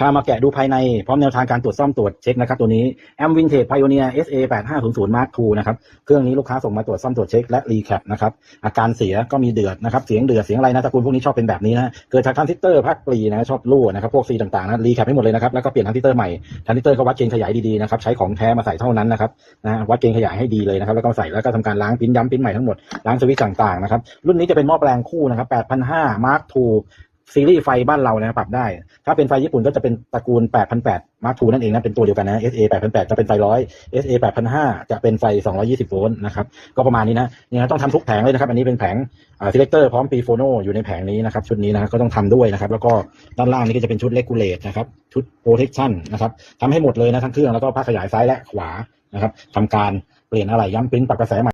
พามาแกะดูภายใน พร้อมแนวทางการตรวจซ่อมตรวจเช็คนะครับตัวนี้ a m Vintage Pioneer SA 8500 Mark II นะครับ เครื่องนี้ลูกค้าส่งมาตรวจซ่อมตรวจเช็คและรีแคปนะครับ อาการเสียก็มีเดือดนะครับ เสียงเดือดเสียงอะไรนะตระกูลพวกนี้ชอบเป็นแบบนี้นะ เกิดจากทรานซิสเตอร์ภาคปลีนะชอบรั่วนะครับพวกซีต่างๆนะรีแคปให้หมดเลยนะครับ แล้วก็เปลี่ยนทรานซิสเตอร์ใหม่ทรานซิสเตอร์ก็วัดเกณฑ์ขยายดีๆนะครับ ใช้ของแท้มาใส่เท่านั้นนะครับนะวัดเกณฑ์ขยายให้ดีเลยนะครับ แล้วก็ใส่แล้วก็ทำการล้างปิ้นย้ำปิ้นใหม่ทั้งหมดล้างสวิตช์ต่างๆนะครับรุ่นนี้จะเป็นหม้อแปลงคู่นะครับ8,500 Mark II ซีรีส์ไฟบ้านเรานะปรับได้ ถ้าเป็นไฟญี่ปุ่นก็จะเป็นตระกูล 8,800 Mark II นั่นเองนะ เป็นตัวเดียวกันนะ SA 8,800 จะเป็นไฟ100 SA 8,500 จะเป็นไฟ 220 โวลต์นะครับ ก็ประมาณนี้นะเนี่ยต้องทำทุกแผงเลยนะครับ อันนี้เป็นแผงอ่า selector พร้อมปีโฟโนอยู่ในแผงนี้นะครับ ชุดนี้นะ ก็ต้องทำด้วยนะครับ แล้วก็ด้านล่างนี่ก็จะเป็นชุด regulate นะครับ ชุด protection นะครับทำให้หมดเลยนะทั้งเครื่องแล้วก็ภาคขยายซ้ายและขวานะครับทำการเปลี่ยนอะไรย้ำปริ้นปรับกระแสใหม่